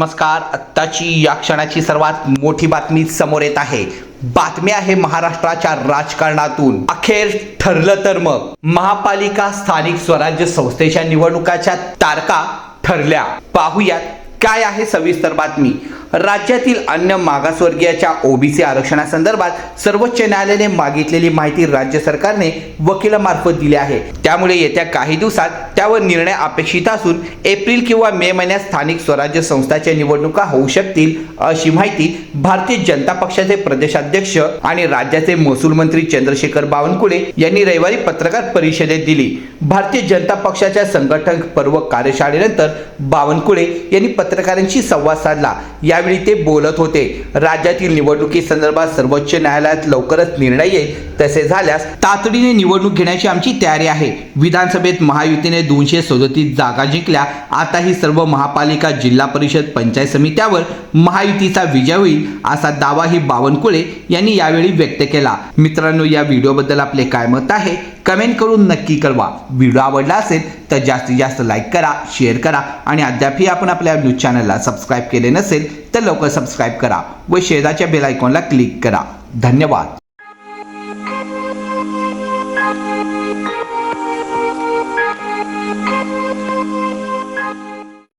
नमस्कार. आत्ताची या क्षणाची सर्वात मोठी बातमी समोर येत आहे. बातमी आहे महाराष्ट्राच्या राजकारणातून. अखेर ठरलं तर मग. महापालिका स्थानिक स्वराज्य संस्थेच्या निवडणुकाच्या तारखा ठरल्या. पाहूयात काय आहे सविस्तर बातमी. राज्यातील अन्य मागासवर्गीयाच्या ओबीसी आरक्षणासंदर्भात सर्वोच्च न्यायालयाने मागितलेली माहिती राज्य सरकारने वकिलामार्फत दिली आहे. त्यामुळे येत्या काही दिवसात त्यावर निर्णय अपेक्षित असून एप्रिल किंवा मे महिन्यात स्थानिक स्वराज्य संस्थांच्या निवडणुका होऊ शकतील अशी माहिती भारतीय जनता पक्षाचे प्रदेशाध्यक्ष आणि राज्याचे महसूल मंत्री चंद्रशेखर बावनकुळे यांनी रविवारी पत्रकार परिषदेत दिली. भारतीय जनता पक्षाच्या संघटक पर्व कार्यशाळेनंतर बावनकुळे यांनी पत्रकारांशी संवाद साधला. या यावेळी ते बोलत होते. राज्यातील निवडणुकीसंदर्भात सर्वोच्च न्यायालयात लवकरच निर्णय येईल. तसे झाल्यास तातडीने निवडणूक घेण्याची आमची तयारी आहे. विधानसभेत महायुतीने दोनशे सदोतीस जागा जिंकल्या. आता ही सर्व महापालिका जिल्हा परिषद पंचायत समित्यावर महायुतीचा विजय होईल असा दावाही बावनकुळे यांनी यावेळी व्यक्त केला. मित्रांनो या व्हिडिओबद्दल आपले काय मत आहे? कमेंट करून नक्की कळवा. व्हिडिओ आवडला असेल तर जास्तीत जास्त लाईक करा शेअर करा आणि अद्यापही आपण आपल्या न्यूज चॅनलला सबस्क्राईब केले नसेल तर लवकर सबस्क्राईब करा व शेजारच्या बेल आयकॉनला क्लिक करा. धन्यवाद. Bye.